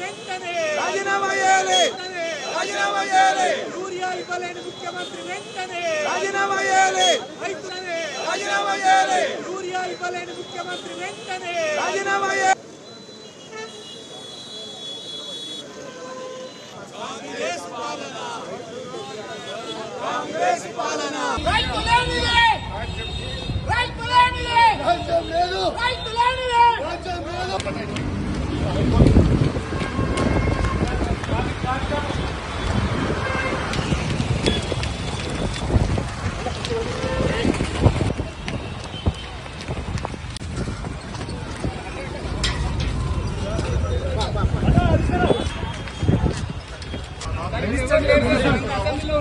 వెంటనే రాజీనామా చేయాలి రాజీనామా చేయాలి. యూరియా ఇవ్వలేని ముఖ్యమంత్రి వెంటనే రాజీనామా చేయాలి. రైతులనే. రాజీనామా చేయాలి. యూరియా ఇవ్వలేని ముఖ్యమంత్రి వెంటనే రాజీనామా చేయాలి కాంగ్రెస్ పాలన. రైతులేనిదే. రైతులేనిదే. రాజ్యం లేదు. రైతులేనిదే. రాజ్యం లేదు.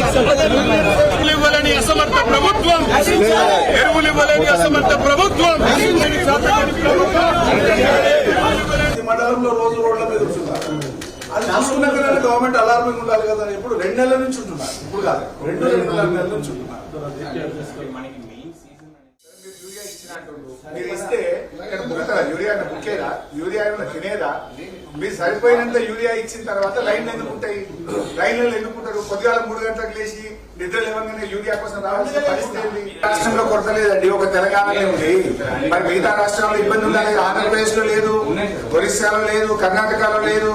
ఎరువులు ఇవ్వలేని అసమర్థ ప్రభుత్వం ఎరువులు ఇవ్వలేని అసమర్థ ప్రభుత్వం మండలంలో రోజు రోడ్ల మీద ఉంటున్నారు అది చూసుకున్నా కదా గవర్నమెంట్ అలార్మింగ్ ఉండాలి కదా అని ఇప్పుడు రెండు నెలల నుంచి ఉంటున్నారు. ఇప్పుడు కాదు. రెండు రెండు నెలల నుంచి ఉంటున్నారు. మీరు ఇస్తే ఇక్కడ బుక్కరా యూరియా అంటే బుక్కేరా యూరియా ఏమైనా తినేదా? మీరు సరిపోయినంత యూరియా ఇచ్చిన తర్వాత లైన్లు ఎందుకుంటాయి లైన్లు ఎందుకుంటారు? పొద్దుగాల మూడు గంటలకు లేచి నిద్ర లేవగానే యూరియా కోసం రావాల్సిన పరిస్థితి రాష్ట్రంలో కొరత లేదండి. ఒక తెలంగాణలో ఉంది మరి మిగతా రాష్ట్రాల్లో ఇబ్బంది ఉండాలి ఆంధ్రప్రదేశ్లో లేదు. ఒరిస్సాలో లేదు కర్ణాటకలో లేదు.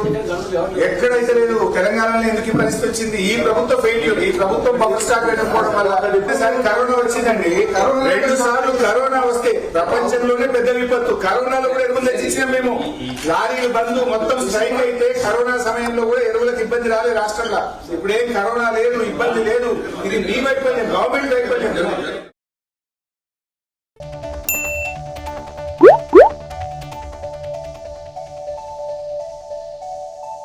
ఎక్కడైతే లేదు తెలంగాణలో ఎందుకు ఈ పరిస్థితి వచ్చింది? ఈ ప్రభుత్వ ఫెయిల్యూర్ ఈ ప్రభుత్వం బబుల్ స్టాక్ పెట్టకపోవడం వల్ల ఒకసారి కరోనా వచ్చిందండి. రెండు సార్లు కరోనా. వస్తే ప్రపంచంలోనే పెద్ద విపత్తు. కరోనాలో కూడా ఎరువులు తెచ్చించాం మేము. లారీలు బంద్ మొత్తం స్ట్రైక్ అయితే కరోనా సమయంలో కూడా ఎరువులకు ఇబ్బంది రాలేదు రాష్ట్రంలో. ఇప్పుడేం కరోనా లేదు ఇబ్బంది లేదు. ఇది మీ వైఫల్యం గవర్నమెంట్ వైఫల్యం.